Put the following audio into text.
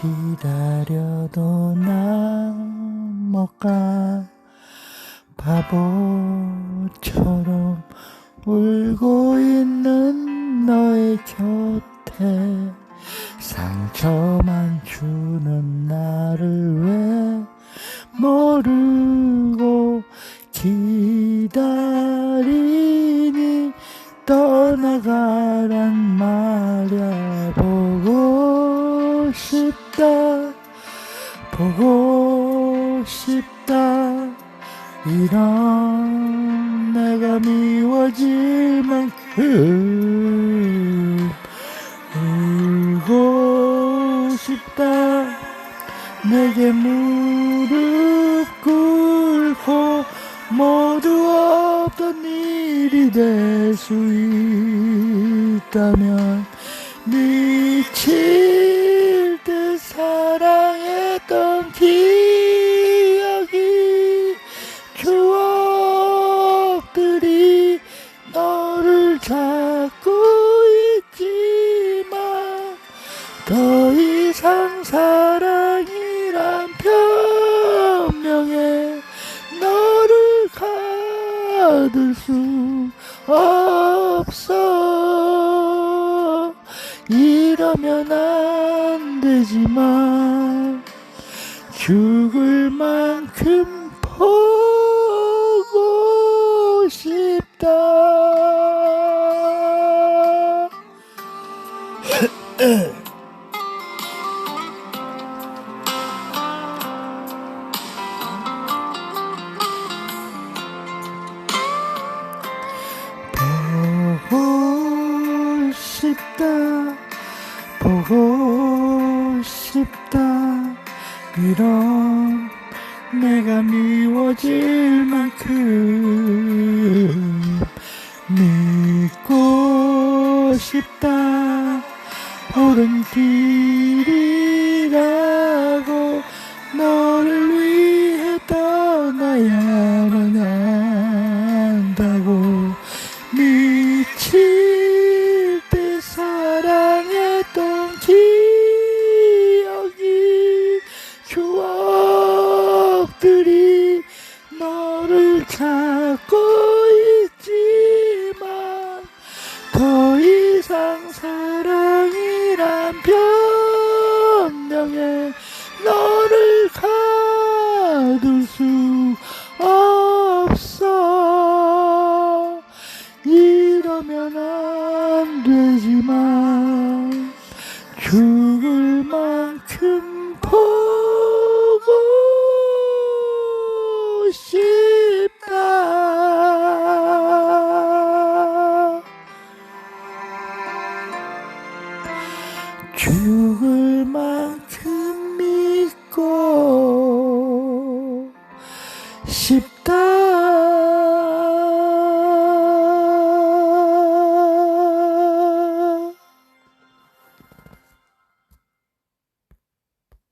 기다려도 난못 가. 바보처럼 울고 있는 너의 곁에 상처만 주는 나를 왜 모르고 기다 싶다 보고 싶다. 이런 내가 미워질 만큼 울고 싶다. 내게 무릎 꿇고 모두 없던 일이 될 수 있다면 미칠 더 이상 사랑이란 변명에 너를 가둘 수 없어. 이러면 안 되지만 죽을 만큼 보고 싶다 싶다. 이런 내가 미워질 만큼 믿고 싶다. 옳은 길 변명에 너를 가둘 수 없어. 이러면 안 되지만 죽을 만큼 보